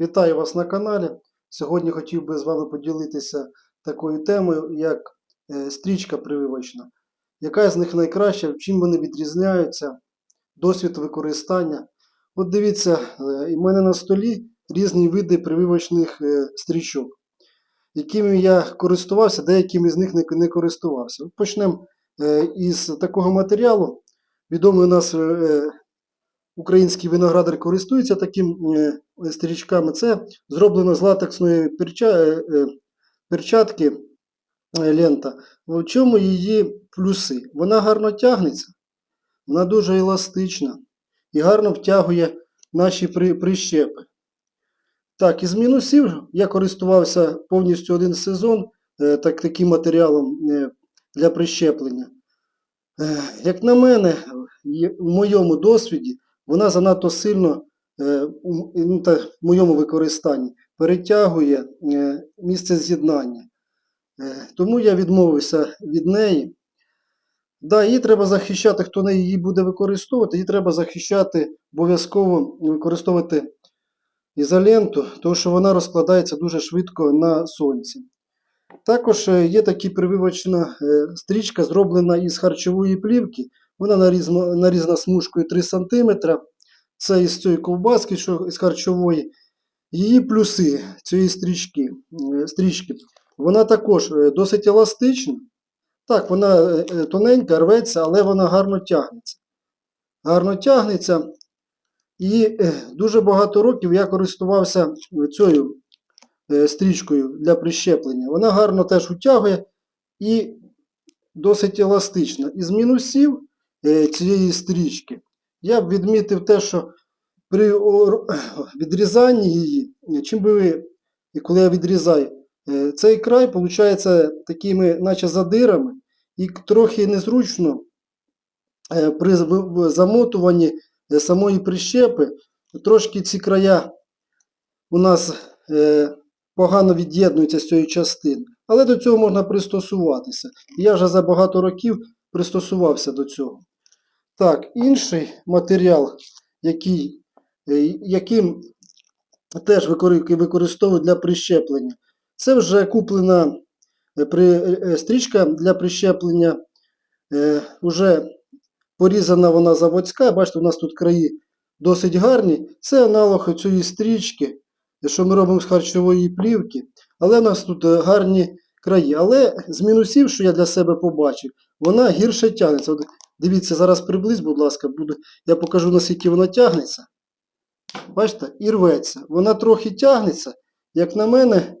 Вітаю вас на каналі. Сьогодні хотів би з вами поділитися такою темою, як е, стрічка прививочна. Яка з них найкраща, чим вони відрізняються, досвід використання. От дивіться, е, у мене на столі різні види прививочних е, стрічок, якими я користувався, деякими з них не, користувався. Почнемо е, із такого матеріалу. Відомий у нас е, український виноградар користується таким е, стрічками. Це зроблено з латексної перча, е, е, перчатки е, лента. В чому її плюси? Вона гарно тягнеться, вона дуже еластична і гарно втягує наші при, прищепи. Так, із мінусів я користувався повністю один сезон е, так, таким матеріалом е, для прищеплення. Е, Як на мене, в моєму досвіді вона занадто сильно е, ну, в моєму використанні перетягує е, місце з'єднання. Е, Тому я відмовився від неї. Да, її треба захищати, хто не її буде використовувати, її треба захищати, обов'язково використовувати ізоленту, тому що вона розкладається дуже швидко на сонці. Також є така прививочна стрічка, зроблена із харчової плівки. Вона нарізно- нарізана смужкою 3 см. Це із цієї ковбаски, що із харчової. Її плюси цієї стрічки, е, стрічки. Вона також е, досить еластична. Так, вона е, тоненька, рветься, але вона гарно тягнеться. Гарно тягнеться. І дуже багато років я користувався цією стрічкою для прищеплення. Вона гарно теж утягує і досить еластична. Із мінусів цієї стрічки я б відмітив те, що при відрізанні її, е, чим би ви, коли я відрізаю, е, цей край виходить такими, наче задирами, і трохи незручно е, при замотуванні е, самої прищепи, трошки ці края у нас е, погано від'єднуються з цієї частини. Але до цього можна пристосуватися. Я вже за багато років пристосувався до цього. Так, інший матеріал, який, е, яким теж викори- використовують для прищеплення, це вже куплена е, е, стрічка для прищеплення. Е, Уже порізана вона заводська. Бачите, у нас тут краї досить гарні. Це аналог цієї стрічки, що ми робимо з харчової плівки. Але у нас тут гарні краї. Але з мінусів, що я для себе побачив, вона гірше тягнеться. От дивіться, зараз приблизь, будь ласка, буду, я покажу, наскільки вона тягнеться. Бачите, і рветься. Вона трохи тягнеться, як на мене.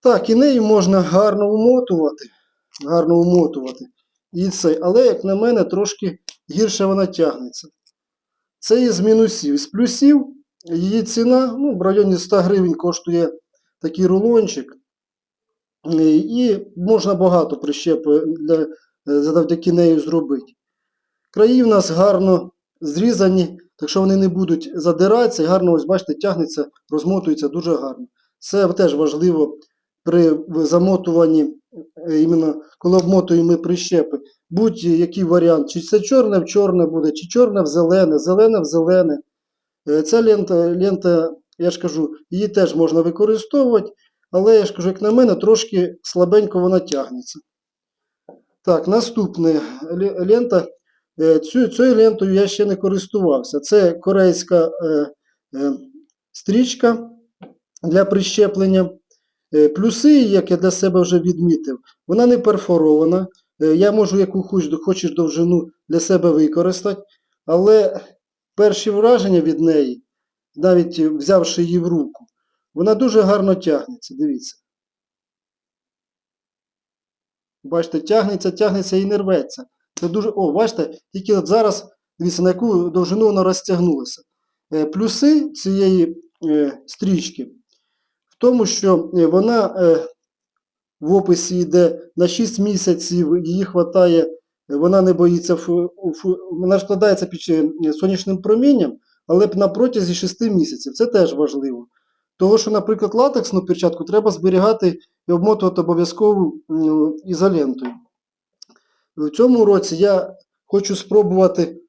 Так, і нею можна гарно умотувати. Гарно умотувати. І це, але, як на мене, трошки гірше вона тягнеться. Це із мінусів. З плюсів її ціна ну, в районі 100 гривень коштує такий рулончик. Е, І можна багато прищеп е, для, е, завдяки нею зробити. Краї в нас гарно зрізані, так що вони не будуть задиратися, і гарно, ось бачите, тягнеться, розмотується дуже гарно. Це теж важливо при замотуванні, іменно коли обмотуємо прищепи. Будь-який варіант, чи це чорне в чорне буде, чи чорне в зелене, зелене в зелене. Ця лента, лента, я ж кажу, її теж можна використовувати, але я ж кажу, як на мене, трошки слабенько вона тягнеться. Так, наступне ле- лента. Е, Цю, цією лентою я ще не користувався. Це корейська е, е, стрічка для прищеплення. Е, Плюси, як я для себе вже відмітив, вона не перфорована. Е, Я можу яку хоч, хочеш довжину для себе використати, але перші враження від неї, навіть взявши її в руку, вона дуже гарно тягнеться. Дивіться. Бачите, тягнеться, тягнеться і не рветься. Це дуже. О, бачите, тільки от зараз, дивіться, на яку довжину воно розтягнулося. Е, Плюси цієї е, стрічки в тому, що е, вона в описі йде на 6 місяців, її е, вона не боїться, вона складається під сонячним промінням, але б на протязі 6 місяців. Це теж важливо. Того, що, наприклад, латексну перчатку треба зберігати і обмотувати обов'язково ізолентою. В цьому році я хочу спробувати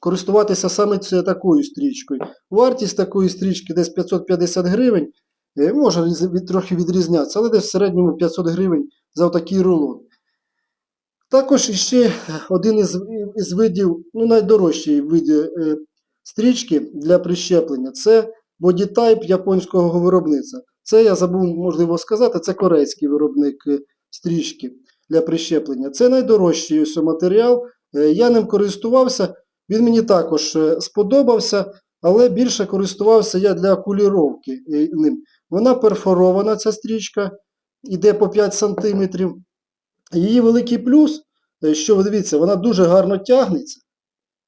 користуватися саме такою стрічкою. Вартість такої стрічки десь 550 гривень. Е, Може трохи відрізнятися, але десь в середньому 500 гривень за отакий рулон. Також ще один із, із видів, ну найдорожчий вид е, стрічки для прищеплення це бодітайп японського виробництва. Це я забув, можливо, сказати, це корейський виробник е, стрічки для прищеплення. Це найдорожчий ось матеріал. Е, Я ним користувався, він мені також е, сподобався, але більше користувався я для окуліровки ним. Вона перфорована, ця стрічка, іде по 5 см. Її великий плюс, що ви дивіться, вона дуже гарно тягнеться.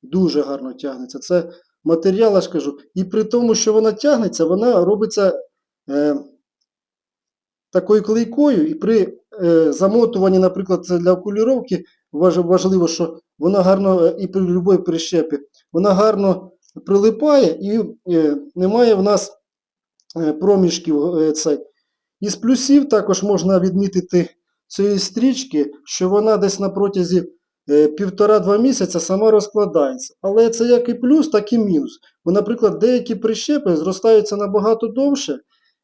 Дуже гарно тягнеться. Це матеріал, я ж кажу. І при тому, що вона тягнеться, вона робиться е, такою клейкою. І при е, замотуванні, наприклад, для окуліровки, важ, важливо, що вона гарно, е, і при будь-якій прищепі, вона гарно прилипає і е, немає в нас е, проміжків. Е, цей. Із плюсів також можна відмітити цієї стрічки, що вона десь на протязі півтора-два місяця сама розкладається. Але це як і плюс, так і мінус. Бо, наприклад, деякі прищепи зростаються набагато довше,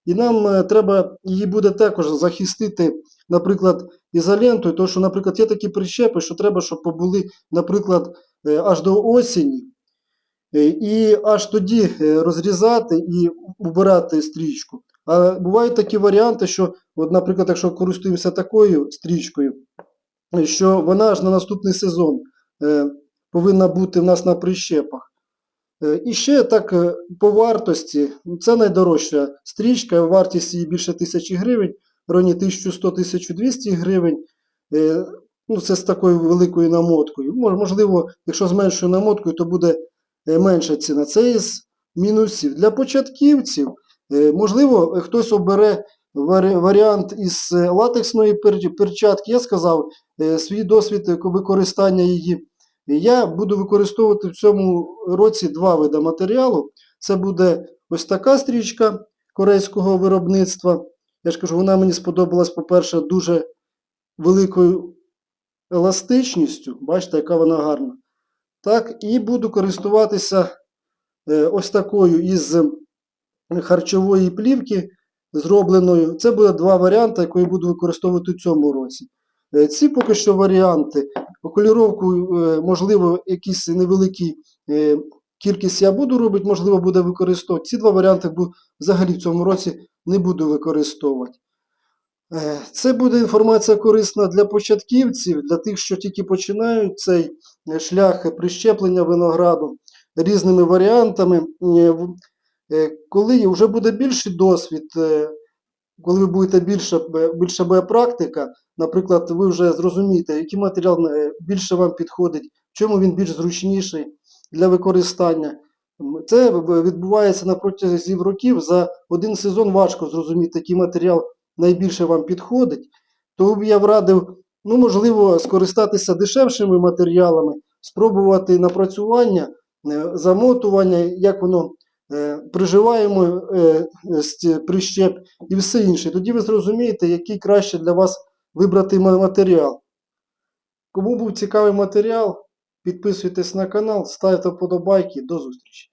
і нам е, треба її буде також захистити, наприклад, ізолентою, тому що, наприклад, є такі прищепи, що треба, щоб побули, наприклад, е, аж до осені. Е, І аж тоді е, розрізати і убирати стрічку. А бувають такі варіанти, що, от, наприклад, якщо користуємося такою стрічкою, е, що вона аж на наступний сезон е, повинна бути в нас на прищепах. Е, і ще так е, по вартості, ну, це найдорожча стрічка, вартість її більше тисячі гривень, в районі 1100-1200 гривень. Ну, це з такою великою намоткою. Можливо, якщо з меншою намоткою, то буде менша ціна. Це із мінусів. Для початківців, можливо, хтось обере варіант із е, латексної перчатки. Я сказав е, свій досвід використання її. Я буду використовувати в цьому році два види матеріалу. Це буде ось така стрічка корейського виробництва. Я ж кажу, вона мені сподобалась, по-перше, дуже великою еластичністю. Бачите, яка вона гарна. Так, і буду користуватися е, ось такою із харчової плівки зробленою. Це буде два варіанти, які я буду використовувати в цьому році. Е, Ці поки що варіанти. Окуліровку, е, можливо, якісь невеликі е, кількість я буду робити, можливо, буде використовувати. Ці два варіанти взагалі в цьому році не буду використовувати. Це буде інформація корисна для початківців, для тих, що тільки починають цей шлях прищеплення винограду різними варіантами. Е, е, Коли вже буде більший досвід, е, коли ви будете більше, б- більше практика, наприклад, ви вже зрозумієте, який матеріал е, більше вам підходить, в чому він більш зручніший для використання. Це відбувається на протязі років. За один сезон важко зрозуміти, який матеріал найбільше вам підходить. Тому б я б радив, ну, можливо, скористатися дешевшими матеріалами, спробувати напрацювання, е, замотування, як воно е, приживаємо е, прищеп і все інше. Тоді ви зрозумієте, який краще для вас вибрати матеріал. Кому був цікавий матеріал, підписуйтесь на канал, ставте вподобайки. До зустрічі!